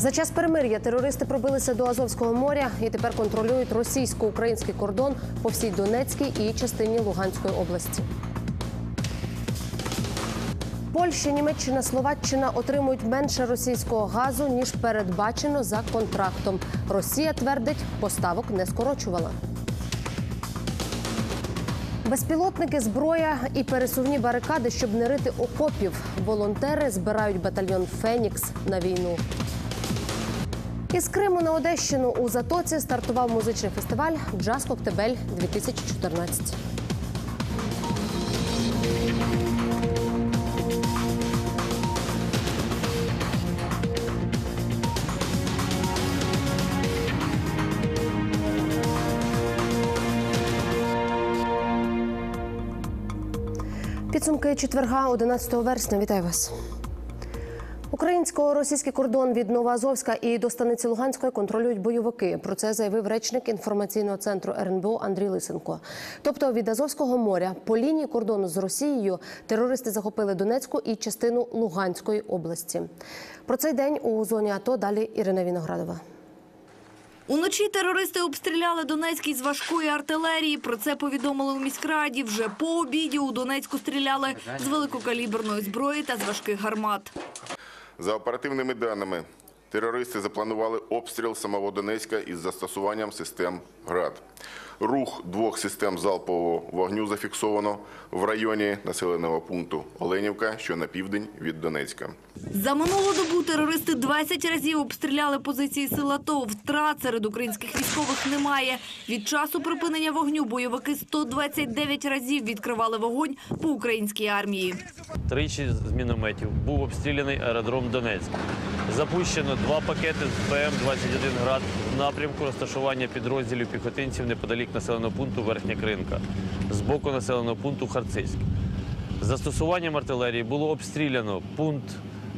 За час перемир'я терористи пробилися до Азовського моря і тепер контролюють російсько-український кордон по всій Донецькій і частині Луганської області. Польща, Німеччина, Словаччина отримують менше російського газу ніж передбачено за контрактом. Росія твердить, поставок не скорочувала. Безпілотники, зброя і пересувні барикади, щоб не рити окопів. Волонтери збирають батальйон Фенікс на війну. Із Криму на Одещину у Затоці стартував музичний фестиваль Джаз Коктебель 2014 Підсумки четверга, 11 вересня. Вітаю вас. Українсько-російський кордон від Новоазовська і до станиці Луганської контролюють бойовики. Про це заявив речник інформаційного центру РНБО Андрій Лисенко. Тобто від Азовського моря по лінії кордону з Росією терористи захопили Донецьку і частину Луганської області. Про цей день у зоні АТО далі Ірина Віноградова. Уночі терористи обстріляли Донецький з важкої артилерії. Про це повідомили у міськраді. Вже по обіді у Донецьку стріляли з великокаліберної зброї та з важких гармат. За оперативними даними, терористи запланували обстріл самого Донецька із застосуванням систем ГРАД. Рух двох систем залпового вогню зафіксовано в районі населеного пункту Оленівка, що на південь від Донецька. За минулу добу терористи 20 разів обстріляли позиції сил АТО. Втрат серед українських військових немає. Від часу припинення вогню бойовики 129 разів відкривали вогонь по українській армії. Тричі з мінометів був обстріляний аеродром Донецьк. Запущено два пакети з БМ-21 «Град» в напрямку розташування підрозділів піхотинців неподалік населеного пункту Верхня Кринка з боку населеного пункту Харциськ. З Застосуванням артилерії було обстріляно пункт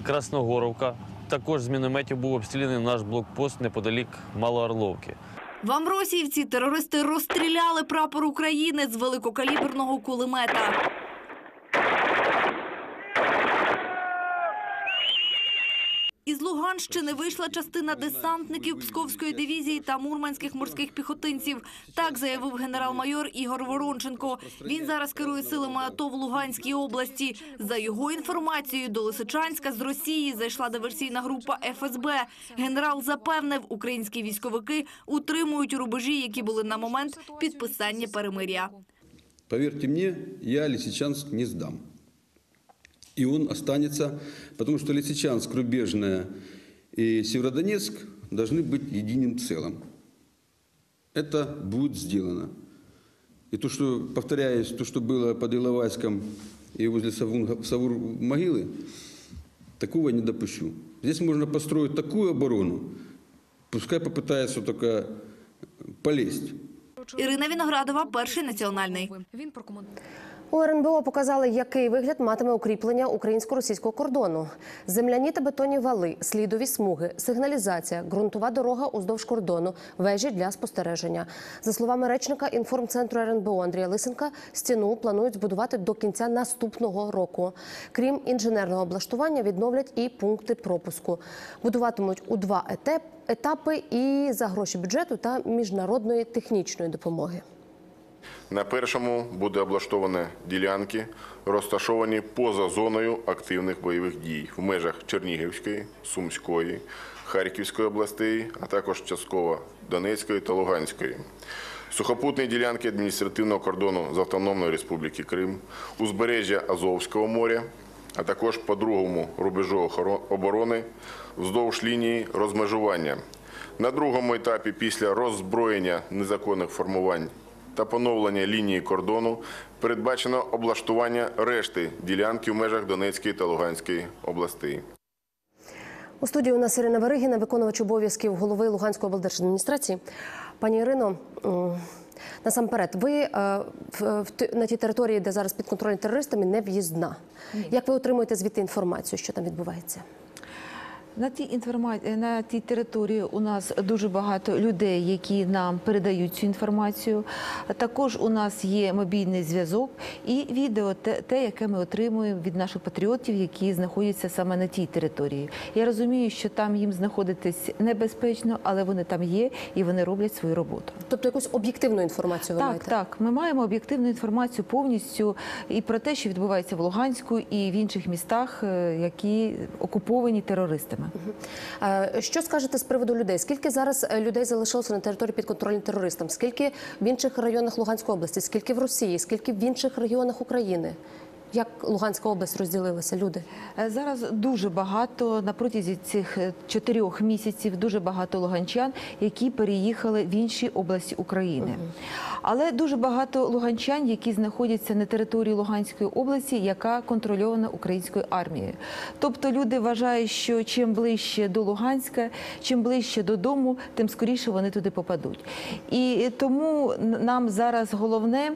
Красногоровка. Також з мінометів був обстріляний наш блокпост неподалік Малоорловки. В Амросіївці терористи розстріляли прапор України з великокаліберного кулемета. Луганщини вийшла частина десантників Псковської дивізії та мурманських морських піхотинців. Так заявив генерал-майор Ігор Воронченко. Він зараз керує силами АТО в Луганській області. За його інформацією, до Лисичанська з Росії зайшла диверсійна група ФСБ. Генерал запевнив, українські військовики утримують рубежі, які були на момент підписання перемиря. Поверьте мне, я Лисичанск не сдам. И он останется, потому что Лисичанск, Рубежная и Северодонецк должны быть единым целым. Это будет сделано. И то, что, повторяюсь, то, что было под Иловайском и возле Савун- Савур могилы, такого не допущу. Здесь можно построить такую оборону, пускай попытается только полезть. Ірина Віноградова, перший національний. Він прокоментував. У РНБО показали, який вигляд матиме укріплення українсько-російського кордону: земляні та бетонні вали, слідові смуги, сигналізація, ґрунтова дорога уздовж кордону, вежі для спостереження. За словами речника інформцентру РНБО Андрія Лисенка, стіну планують збудувати до кінця наступного року. Крім інженерного облаштування, відновлять і пункти пропуску. Будуватимуть у два етапи і за гроші бюджету та міжнародної технічної допомоги. На першому буде облаштовані ділянки, розташовані поза зоною активних бойових дій в межах Чернігівської, Сумської, Харківської областей, а також частково Донецької та Луганської. Сухопутні ділянки адміністративного кордону з Автономної Республіки Крим, узбережжя Азовського моря, а також по другому рубежу оборони вздовж лінії розмежування. На другому етапі після роззброєння незаконних формувань та поновлення лінії кордону передбачено облаштування решти ділянки в межах Донецької та Луганської областей. У студії у нас Ірина Варигіна, виконувач обов'язків голови Луганської облдержадміністрації. Пані Ірино, насамперед, ви е, т- на тій території, де зараз під контролем терористами, не в'їзна. Як ви отримуєте звідти інформацію, що там відбувається? На тій інформації на тій території у нас дуже багато людей, які нам передають цю інформацію. Також у нас є мобільний зв'язок і відео, те, те, яке ми отримуємо від наших патріотів, які знаходяться саме на тій території. Я розумію, що там їм знаходитись небезпечно, але вони там є і вони роблять свою роботу. Тобто якусь об'єктивну інформацію ви Так, маєте? так. Ми маємо об'єктивну інформацію повністю і про те, що відбувається в Луганську і в інших містах, е, які окуповані терористами. Е, Що скажете з приводу людей? Скільки зараз е, людей залишилося на території підконтрольній терористам? Скільки в інших районах Луганської області? Скільки в Росії? Скільки в інших регіонах України? Як Луганська область розділилася? Люди? Е, Зараз дуже багато на протязі цих е, чотирьох місяців дуже багато луганчан, які переїхали в інші області України. Але дуже багато луганчан, які знаходяться на території Луганської області, яка контрольована українською армією. Тобто люди вважають, що чим ближче до Луганська, чим ближче додому, тим скоріше вони туди попадуть. І тому нам зараз головне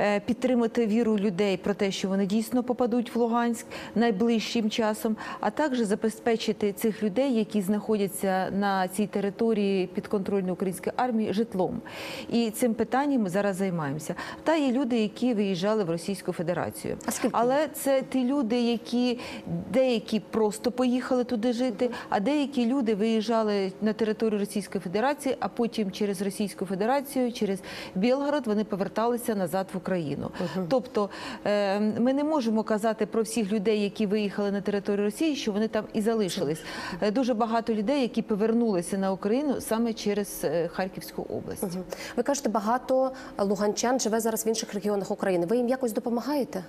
е, підтримати віру людей про те, що вони дійсно попадуть в Луганськ найближчим часом, а також забезпечити цих людей, які знаходяться на цій території підконтрольної української армії, житлом. І цим питанням ми зараз займаємося. Та є люди, які виїжджали в Російську Федерацію. Але це ті люди, які деякі просто поїхали туди жити, а деякі люди виїжджали на територію Російської Федерації, а потім через Російську Федерацію, через Білгород вони поверталися назад в Україну. Тобто е, ми не можемо казати про всіх людей, які виїхали на територію Росії, що вони там і залишились. Е, Дуже багато людей, які повернулися на Україну саме через е, Харківську область. Ви кажете, багато луганчан живе зараз в інших регіонах України. Ви їм якось допомагаєте?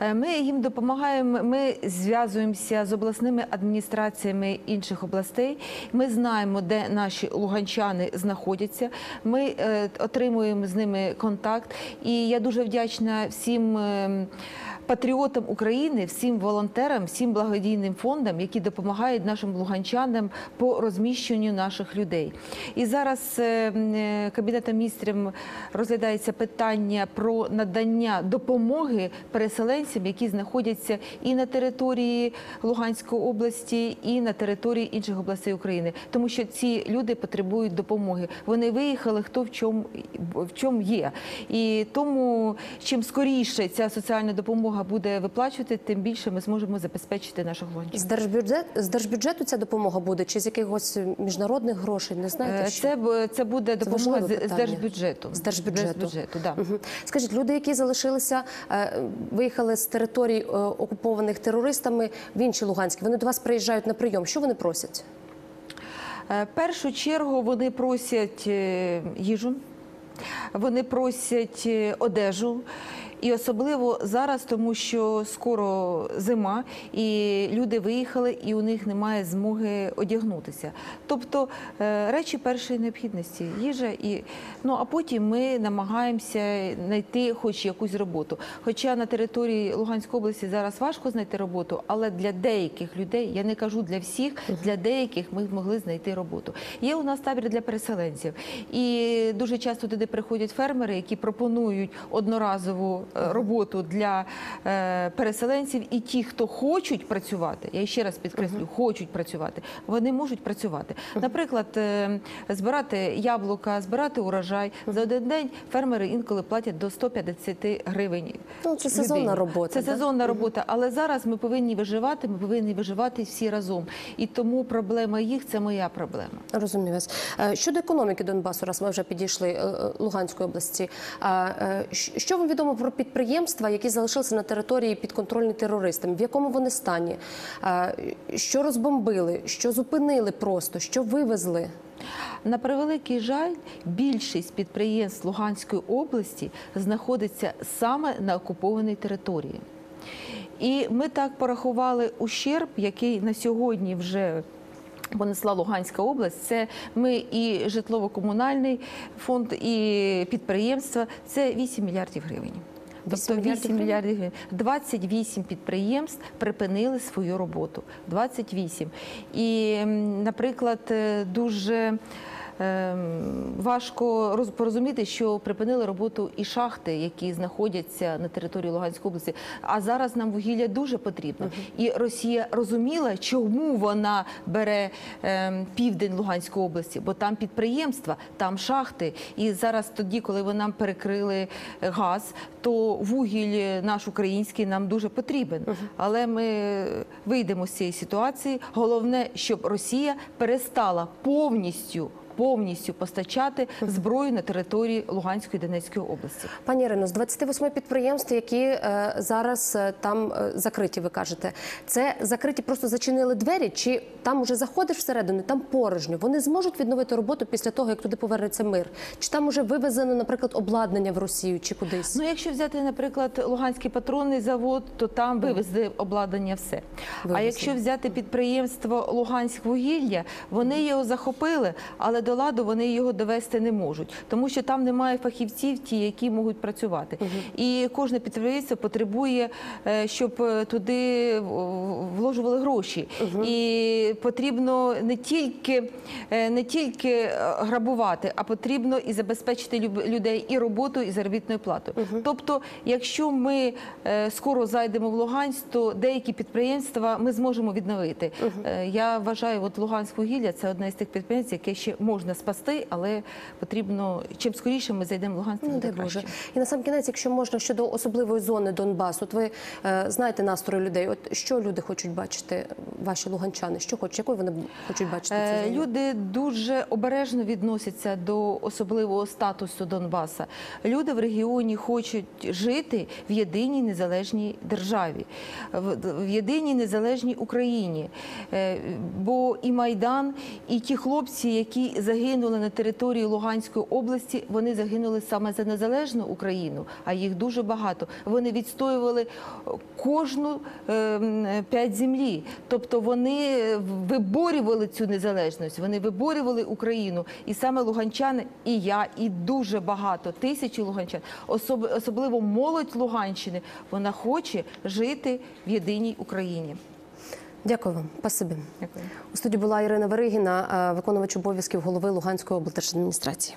Е, Ми їм допомагаємо. Ми зв'язуємося з обласними адміністраціями інших областей. Ми знаємо, де наші луганчани знаходяться. Ми е, отримуємо з ними контакт. І я дуже вдячна всім. Патріотам України, всім волонтерам, всім благодійним фондам, які допомагають нашим луганчанам по розміщенню наших людей. І зараз е, е, кабінетом міністрів розглядається питання про надання допомоги переселенцям, які знаходяться і на території Луганської області, і на території інших областей України, тому що ці люди потребують допомоги. Вони виїхали, хто в чому в чому є. І тому чим скоріше ця соціальна допомога буде виплачувати, тим більше ми зможемо забезпечити наших луганчан. З держбюджет з держбюджету ця допомога буде чи з якихось міжнародних грошей? Не знаєте? Е, що? Це це буде допомога важливе з, з держбюджету. З держбюджету. Держбюджету, да. Мгм. Скажіть, люди, які залишилися, е, виїхали з територій е, окупованих терористами в інші Луганські, вони до вас приїжджають на прийом. Що вони просять? Першу чергу вони просять їжу, вони просять одежу. І особливо зараз, тому що скоро зима, і люди виїхали, і у них немає змоги одягнутися. Тобто е, речі першої необхідності, їжа і ну а потім ми намагаємося знайти хоч якусь роботу. Хоча на території Луганської області зараз важко знайти роботу, але для деяких людей, я не кажу для всіх, для деяких ми змогли знайти роботу. Є у нас табір для переселенців, і дуже часто туди приходять фермери, які пропонують одноразову роботу для е, переселенців, і ті, хто хочуть працювати, я ще раз підкреслю, хочуть працювати, вони можуть працювати. Наприклад, е, збирати яблука, збирати урожай за один день. Фермери інколи платять до 150 гривень. Ну, це сезонна робота, Це сезонна робота, але зараз ми повинні виживати. Ми повинні виживати всі разом. І тому проблема їх це моя проблема. Розумію вас. Е, Щодо економіки Донбасу, раз ми вже підійшли е, е, Луганської області. е, Що вам відомо про підприємства, які залишилися на території підконтрольні терористам? В якому вони стані? Що розбомбили? Що зупинили просто? Що вивезли? На превеликий жаль, більшість підприємств Луганської області знаходиться саме на окупованій території. І ми так порахували ущерб, який на сьогодні вже. Понесла Луганська область, це ми і житлово-комунальний фонд, і підприємства. Це 8 мільярдів гривень. 8 Тобто мільярдів 8 мільярдів гривень. 28 підприємств припинили свою роботу. 28. І, наприклад, е, дуже важко роз- порозуміти, що припинили роботу і шахти, які знаходяться на території Луганської області. А зараз нам вугілля дуже потрібно. І Росія розуміла, чому вона бере ем, південь Луганської області, бо там підприємства, там шахти. І зараз тоді, коли ви нам перекрили газ, то вугіль наш український нам дуже потрібен. Але ми вийдемо з цієї ситуації. Головне, щоб Росія перестала повністю. Повністю постачати зброю на території Луганської і Донецької області. Пані Ірино, з 28 підприємств, які е, зараз е, там е, закриті, ви кажете, це закриті, просто зачинили двері, чи там уже заходиш всередину, там порожньо. Вони зможуть відновити роботу після того, як туди повернеться мир? Чи там уже вивезено, наприклад, обладнання в Росію чи кудись? Ну, якщо взяти, наприклад, Луганський патронний завод, то там вивезли обладнання все. А якщо взяти підприємство Луганськ вугілля, вони його захопили, але до ладу вони його довести не можуть, тому що там немає фахівців, ті, які можуть працювати. І кожне підприємство потребує, е, щоб е, туди вложували гроші. І потрібно не тільки, е, не тільки грабувати, а потрібно і забезпечити людей і роботою, і заробітною платою. Тобто, якщо ми скоро зайдемо в Луганськ, то деякі підприємства ми зможемо відновити. Я вважаю, от Луганськ вугілля це одне з тих підприємств, яке ще можна спасти, але потрібно чим скоріше ми зайдемо в Луганськ, Ну, Боже. краще. І на сам кінець, якщо можна, щодо особливої зони Донбасу, от ви е, знаєте настрої людей. От що люди хочуть бачити, ваші луганчани? Що хочуть, якою вони хочуть бачити Е, цю зону? Люди дуже обережно відносяться до особливого статусу Донбаса. Люди в регіоні хочуть жити в єдиній незалежній державі, в, в єдиній незалежній Україні. Е, Бо і Майдан, і ті хлопці, які загинули на території Луганської області, вони загинули саме за незалежну Україну, а їх дуже багато. Вони відстоювали кожну е, п'ять землі. Тобто вони виборювали цю незалежність, вони виборювали Україну. І саме луганчани, і я, і дуже багато тисячі луганчан, особ- особливо молодь Луганщини, вона хоче жити в єдиній Україні. Дякую вам, пасибі. Дякую. У студії була Ірина Веригіна, е, виконувач обов'язків голови Луганської облдержадміністрації.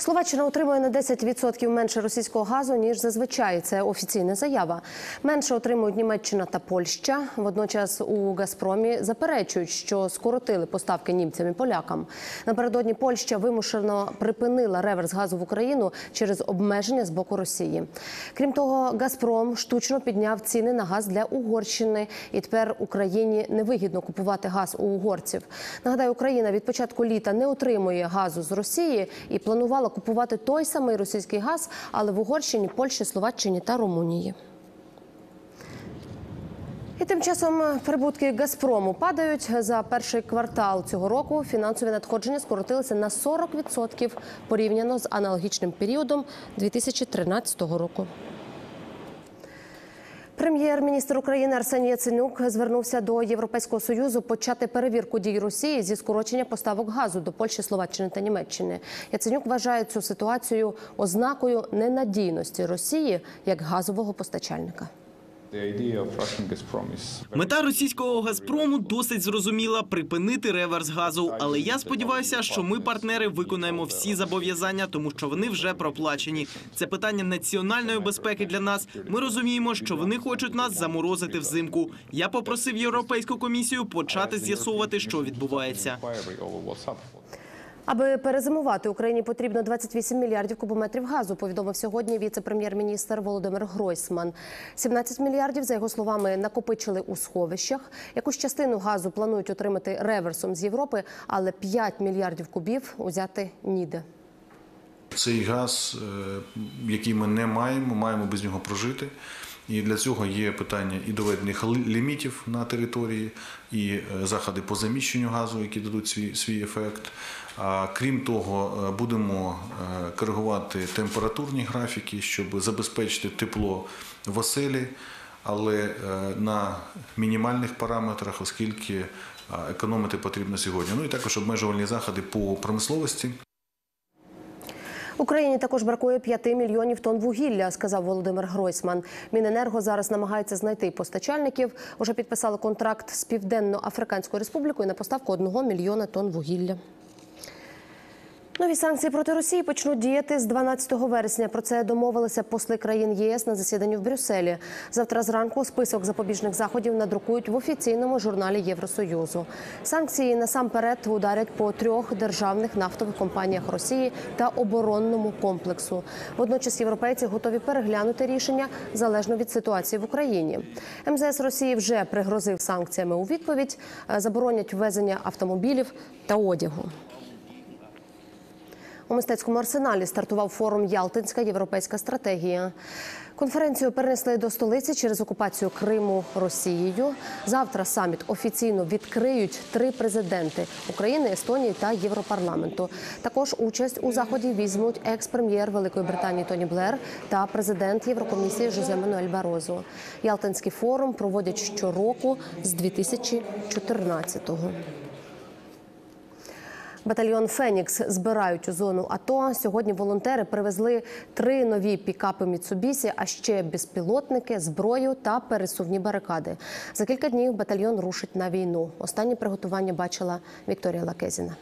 Словаччина отримує на 10% менше російського газу ніж зазвичай. Це офіційна заява. Менше отримують Німеччина та Польща. Водночас у Газпромі заперечують, що скоротили поставки німцям і полякам. Напередодні Польща вимушено припинила реверс газу в Україну через обмеження з боку Росії. Крім того, Газпром штучно підняв ціни на газ для Угорщини, і тепер Україні невигідно купувати газ у угорців. Нагадаю, Україна від початку літа не отримує газу з Росії і планувала купувати той самий російський газ, але в Угорщині, Польщі, Словаччині та Румунії. І тим часом прибутки Газпрому падають за перший квартал цього року. Фінансові надходження скоротилися на 40% порівняно з аналогічним періодом 2013 року. Прем'єр-міністр України Арсеній Яценюк звернувся до Європейського союзу почати перевірку дій Росії зі скорочення поставок газу до Польщі, Словаччини та Німеччини. Яценюк вважає цю ситуацію ознакою ненадійності Росії як газового постачальника. Мета російського Газпрому досить зрозуміла припинити реверс газу. Але я сподіваюся, що ми, партнери, виконаємо всі зобов'язання, тому що вони вже проплачені. Це питання національної безпеки для нас. Ми розуміємо, що вони хочуть нас заморозити взимку. Я попросив європейську комісію почати з'ясовувати, що відбувається. Аби перезимувати Україні потрібно 28 мільярдів кубометрів газу. Повідомив сьогодні віце-прем'єр-міністр Володимир Гройсман. 17 мільярдів, за його словами, накопичили у сховищах. Якусь частину газу планують отримати реверсом з Європи, але 5 мільярдів кубів узяти ніде. Цей газ, е, який ми не маємо, маємо без нього прожити. І для цього є питання і доведених лімітів на території, і е, заходи по заміщенню газу, які дадуть свій, свій ефект. А крім того, е, будемо е, коригувати температурні графіки, щоб забезпечити тепло в оселі, але на мінімальних параметрах, оскільки економити потрібно сьогодні. Ну і також обмежувальні заходи по промисловості. Україні також бракує 5 мільйонів тонн вугілля, сказав Володимир Гройсман. Міненерго зараз намагається знайти постачальників. Уже підписали контракт з Південно-Африканською Республікою на поставку 1 мільйона тонн вугілля. Нові санкції проти Росії почнуть діяти з 12 вересня. Про це домовилися посли країн ЄС на засіданні в Брюсселі. Завтра зранку список запобіжних заходів надрукують в офіційному журналі Євросоюзу. Санкції насамперед ударять по трьох державних нафтових компаніях Росії та оборонному комплексу. Водночас європейці готові переглянути рішення залежно від ситуації в Україні. МЗС Росії вже пригрозив санкціями у відповідь, Е, заборонять ввезення автомобілів та одягу. У мистецькому арсеналі стартував форум Ялтинська європейська стратегія. Конференцію перенесли до столиці через окупацію Криму Росією. Завтра саміт офіційно відкриють три президенти України, Естонії та Європарламенту. Також участь у заході візьмуть екс-прем'єр Великої Британії Тоні Блер та президент Єврокомісії Жозе Мануель Барозо. Ялтинський форум проводять щороку з 2014-го. Батальйон Фенікс збирають у зону АТО. Сьогодні волонтери привезли три нові пікапи Міцубісі, а ще безпілотники, зброю та пересувні барикади. За кілька днів батальйон рушить на війну. Останні приготування бачила Вікторія Лакезіна.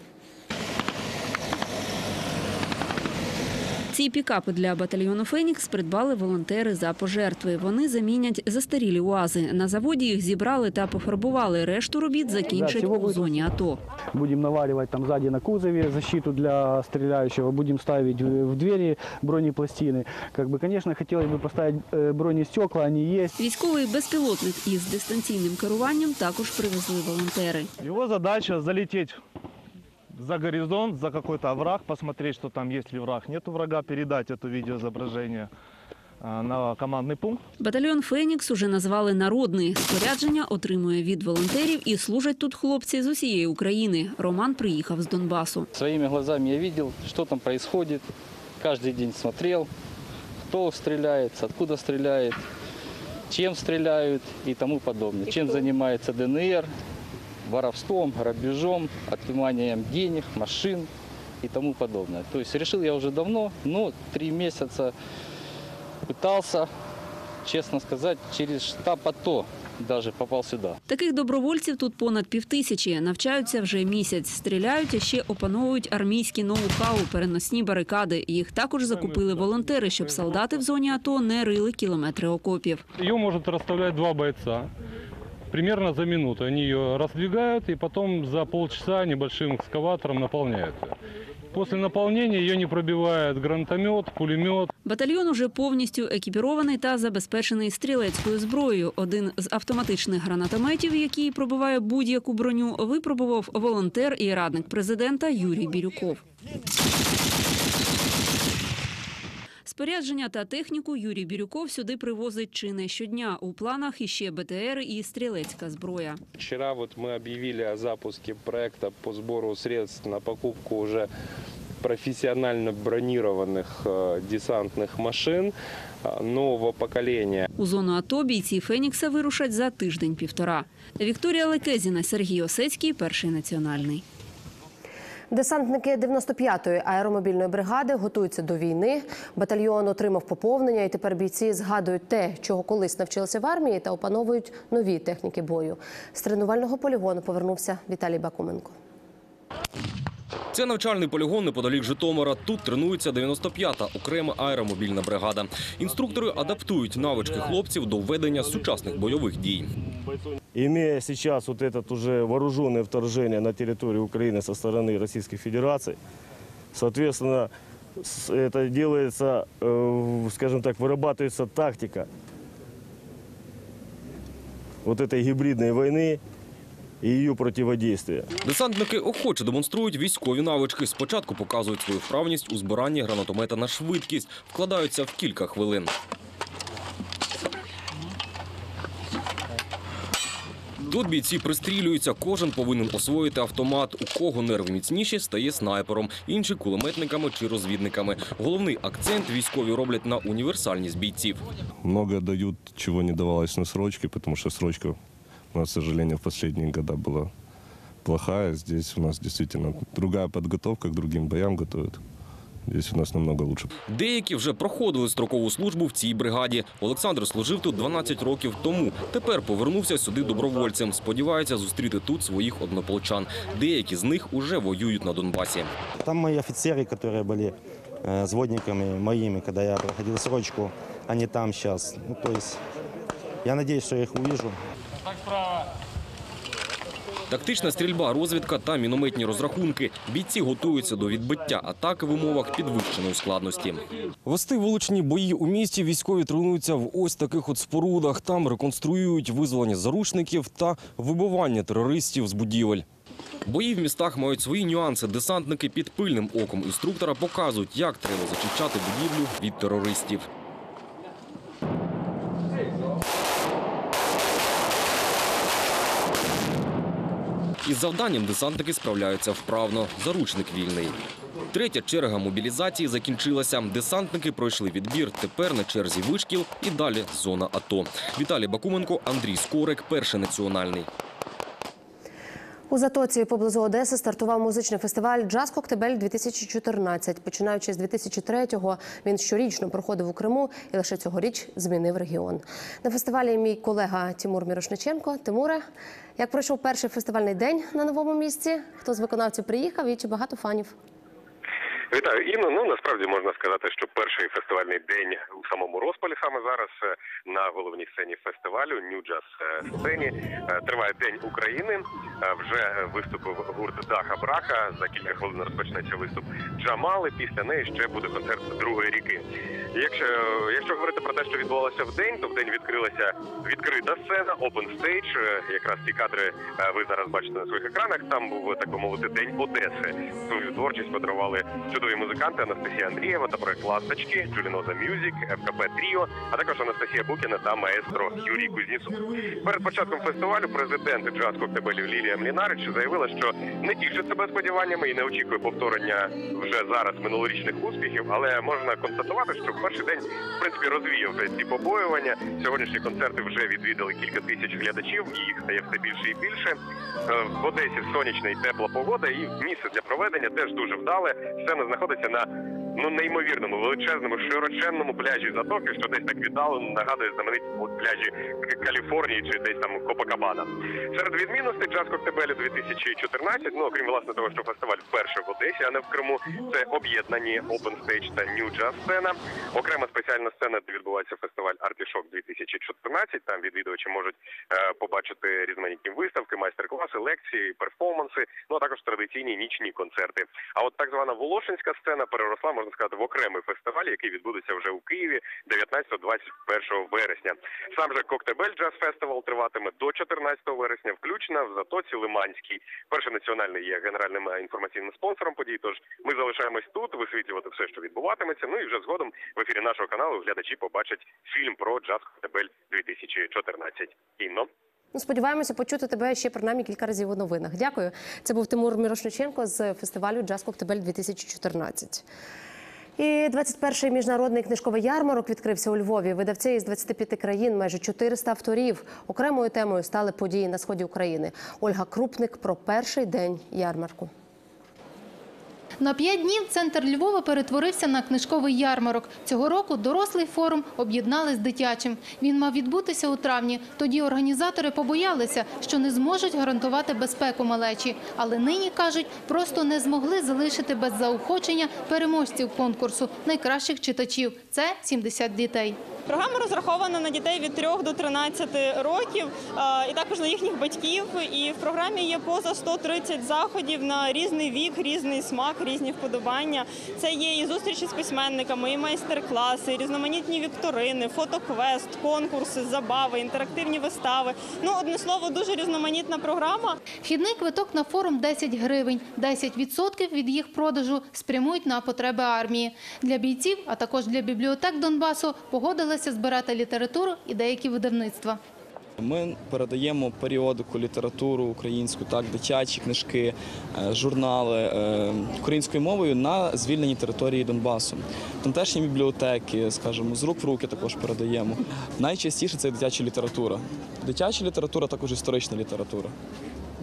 Ці пікапи для батальйону Фенікс придбали волонтери за пожертви. Вони замінять застарілі уази. На заводі їх зібрали та пофарбували. Решту робіт закінчать у зоні АТО. Будем наваривать там сзади на кузове защиту для стреляющего, будем ставить в в двери бронепластины. Как бы, конечно, хотелось бы поставить э, бронестекла, они есть. Військовий безпілотник із дистанційним керуванням також привезли волонтери. Его задача залететь за горизонт, за какой-то овраг, посмотреть, что там есть ли враг. Нету врага, передать это видеоизображение а, на командный пункт. Батальйон Фенікс уже назвали народний. Спорядження отримує від волонтерів і служать тут хлопці з усієї України. Роман приїхав з Донбасу. Своими глазами я видел, что там происходит. Каждый день смотрел, кто стреляет, откуда стреляет, чем стреляют и тому подобное. Чем занимается ДНР, воровством, грабежом, отниманием денег, машин и тому подобное. То есть решил я уже давно, но три месяца пытался, честно сказать, через штаб АТО даже попал сюда. Таких добровольців тут понад півтисячі. Навчаються вже місяць. Стріляють, а ще опановують армійські ноу-хау, переносні барикади. Їх також закупили волонтери, щоб солдати в зоні АТО не рили кілометри окопів. Ее может расставлять два бойца. Примерно за минуту. Они ее раздвигают и потом за полчаса небольшим экскаватором наполняют. После наполнения ее не пробивает гранатомет, пулемет. Батальйон уже повністю екіпірований та забезпечений стрілецькою зброєю. Один з автоматичних гранатометів, який пробиває будь-яку броню, випробував волонтер і радник президента Юрій Бірюков. Спорядження та техніку Юрій Бірюков сюди привозить чи не щодня. У планах іще БТР і стрілецька зброя. Вчера вот мы объявили о запуске проекта по сбору средств на покупку уже профессионально бронированных э, десантных машин э, нового поколения. У зону АТО бійці Фенікса вирушать за тиждень-півтора. Вікторія Лекезіна, Сергій Осецький, перший національний. Десантники 95-ї аеромобільної бригади готуються до війни. Батальйон отримав поповнення, і тепер бійці згадують те, чого колись навчилися в армії, та опановують нові техніки бою. З тренувального полігону повернувся Віталій Бакуменко. Це навчальний полігон неподалік Житомира. Тут тренується 95-та окрема аеромобільна бригада. Інструктори адаптують навички хлопців до ведення сучасних бойових дій. Имея сейчас вот это уже вооруженное вторжение на территорию Украины со стороны Российской Федерации, соответственно, с- это делается, э, скажем так, вырабатывается тактика вот этой гибридной войны и ее противодействия. Десантники охоче демонструють військові навички. Спочатку показують свою вправність у збиранні гранатомета на швидкість, вкладаються в кілька хвилин. Тут бійці пристрілюються, кожен повинен освоїти автомат. У кого нерви міцніші, стає снайпером, інші кулеметниками чи розвідниками. Головний акцент військові роблять на універсальність бійців. Много дают, чего не давалось на срочке, потому что срочка у нас, к сожалению, в последние года была плохая. Здесь у нас действительно другая подготовка к другим боям готовят. здесь у нас намного лучше. Деякі вже проходили строкову службу в цій бригаді. Олександр служив тут 12 років тому. Тепер повернувся сюди добровольцем. Сподівається зустріти тут своїх однополчан. Деякі з них уже воюють на Донбасі. Там мои офицеры, которые были э, сводниками моими, когда я проходил срочку, они там сейчас. Ну, то есть я надеюсь, что я их увижу. Тактична стрільба, розвідка та мінометні розрахунки. Бійці готуються до відбиття атаки в умовах підвищеної складності. Вести вуличні бої у місті військові тренуються в ось таких от спорудах. Там реконструюють визволення заручників та вибивання терористів з будівель. Бої в містах мають свої нюанси. Десантники під пильним оком інструктора показують, як треба зачищати будівлю від терористів. Із завданням десантники справляються вправно. Заручник вільний. Третя черга мобілізації закінчилася. Десантники пройшли відбір. Тепер на черзі вишкіл і далі зона АТО. Віталій Бакуменко, Андрій Скорик, перший національний. У Затоці поблизу Одеси стартував музичний фестиваль Джаз Коктебель 2014 Починаючи з 2003-го, він щорічно проходив у Криму і лише цьогоріч змінив регіон. На фестивалі мій колега Тимур Мірошниченко. Тимуре, як пройшов перший фестивальний день на новому місці? Хто з виконавців приїхав і чи багато фанів? Вітаю, Інно. Ну насправді можна сказати, що перший фестивальний день у самому розпалі саме зараз е, на головній сцені фестивалю Jazz е, сцені Е, триває День України. Вже виступив гурт Даха Браха. За кілька хвилин розпочнеться виступ Джамали. Після неї ще буде концерт другої ріки. Якщо якщо говорити про те, що відбувалося в день, то в день відкрилася відкрита сцена, open stage. Якраз ці кадри ви зараз бачите на своїх екранах. Там був так би мовити день Одеси. Свою творчість подарували чудові музиканти Анастасія Андрієва та проект Ласточки, Джуліноза Мюзік, ФКП Тріо, а також Анастасія Букіна та маестро Юрій Кузнєцов. Перед початком фестивалю президент джаз Коктебелів Лілія Млінарич заявила, що не тішить себе сподіваннями і не очікує повторення вже зараз минулорічних успіхів, але можна констатувати, що в перший день в принципі розвіяв ці побоювання. Сьогоднішні концерти вже відвідали кілька тисяч глядачів, і їх стає все більше і більше. Е, В Одесі сонячна і тепла погода, і місце для проведення теж дуже вдале. Сцена знаходиться на ну неймовірному величезному широченному пляжі затоки, що десь так віддалено нагадує знамениті пляжі Каліфорнії чи десь там Копакабана. Серед відмінностей джаз Коктебелю 2014, ну окрім власне того, що фестиваль вперше в Одесі, а не в Криму. Це об'єднані Open Stage та New Jazz сцена. Окрема спеціальна сцена, де відбувається фестиваль Артішок 2014. Там відвідувачі можуть е, побачити різноманітні виставки, майстер-класи, лекції, перформанси. Ну а також традиційні нічні концерти. А от так звана Волошинська сцена переросла, можна сказати, в окремий фестиваль, який відбудеться вже у Києві 19-21 вересня. Сам же Коктебель Джаз Фестивал триватиме до 14 вересня, включно в Затоці Лиманській. Перший національний є генеральним е, інформаційним спонсором подій. Тож ми залишаємось тут, висвітлювати все, що відбуватиметься. Ну і вже згодом в ефірі нашого каналу глядачі побачать фільм про джаз Коктебель 2014. Інно. Ну, сподіваємося почути тебе ще принаймні кілька разів у новинах. Дякую. Це був Тимур Мірошниченко з фестивалю Джаз Коктебель 2014. І 21-й міжнародний книжковий ярмарок відкрився у Львові. Видавці із 25 країн, майже 400 авторів. Окремою темою стали події на сході України. Ольга Крупник про перший день ярмарку. На п'ять днів центр Львова перетворився на книжковий ярмарок. Цього року дорослий форум об'єднали з дитячим. Він мав відбутися у травні. Тоді організатори побоялися, що не зможуть гарантувати безпеку малечі. Але нині, кажуть, просто не змогли залишити без заохочення переможців конкурсу найкращих читачів. Це 70 дітей. Програма розрахована на дітей від 3 до 13 років і також на їхніх батьків. І в програмі є поза 130 заходів на різний вік, різний смак, різні вподобання. Це є і зустрічі з письменниками, і майстер-класи, і різноманітні вікторини, фотоквест, конкурси, забави, інтерактивні вистави. Ну, одне слово, дуже різноманітна програма. Вхідний квиток на форум 10 гривень. 10% від їх продажу спрямують на потреби армії. Для бійців, а також для бібліотек Донбасу погодилися збирати літературу і деякі видавництва. Ми передаємо періодику, літературу українську, так, дитячі книжки, е, журнали е, українською мовою на звільненій території Донбасу. Тамтешні бібліотеки, скажімо, з рук в руки також передаємо. Найчастіше це дитяча література. Дитяча література також історична література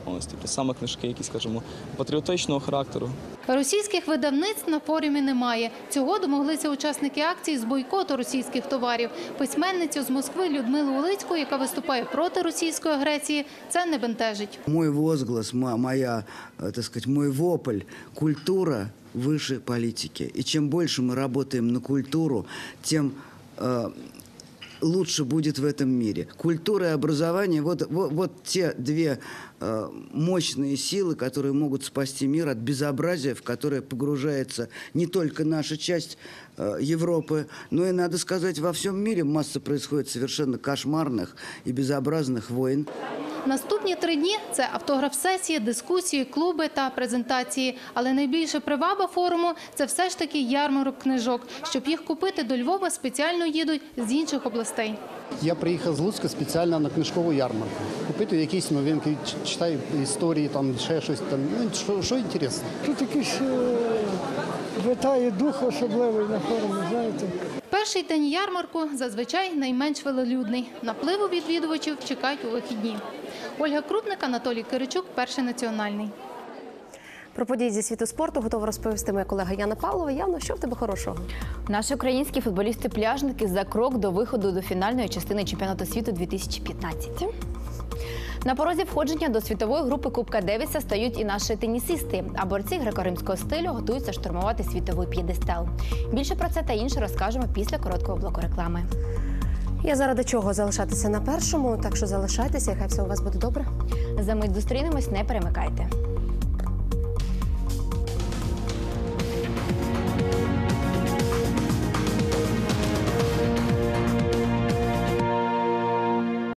Ось тобто саме книжки, які, скажімо, патріотичного характеру. Російських видавництв на форумі немає. Цього домоглися учасники акції з бойкоту російських товарів. Письменницю з Москви Людмилу Улицьку, яка виступає проти російської агресії, це не бентежить. Мой возглас, мо- моя, э, так сказать, мой вопль – культура выше политики. И чем больше мы работаем на культуру, тем э, лучше будет в этом мире. Культура и образование вот, вот, вот те две э, мощные силы, которые могут спасти мир от безобразия, в которое погружается не только наша часть э, Европы, но и, надо сказать, во всем мире масса происходит совершенно кошмарных и безобразных войн. Наступні три дні – це автограф-сесії, дискусії, клуби та презентації. Але найбільша приваба форуму – це все ж таки ярмарок книжок. Щоб їх купити до Львова, спеціально їдуть з інших областей. Я приїхав з Луцька спеціально на книжкову ярмарку. Купити якісь новинки, читаю історії, там ще щось там. Ну, що, що інтересно. Тут якийсь е, витає дух особливий на форумі, знаєте. Перший день ярмарку зазвичай найменш велолюдний. Напливу відвідувачів чекають у вихідні. Ольга Крупник, Анатолій Киричук, Перший національний. Про події зі світу спорту готова розповісти моя колега Яна Павлова. Яно, що в тебе хорошого? Наші українські футболісти-пляжники за крок до виходу до фінальної частини чемпіонату світу 2015. На порозі входження до світової групи Кубка Девіса стають і наші тенісисти, а борці греко-римського стилю готуються штурмувати світовий п'єдестал. Більше про це та інше розкажемо після короткого блоку реклами. Я заради чого залишатися на першому, так що залишайтеся, і хай все у вас буде добре. За мить зустрінемось, не перемикайте.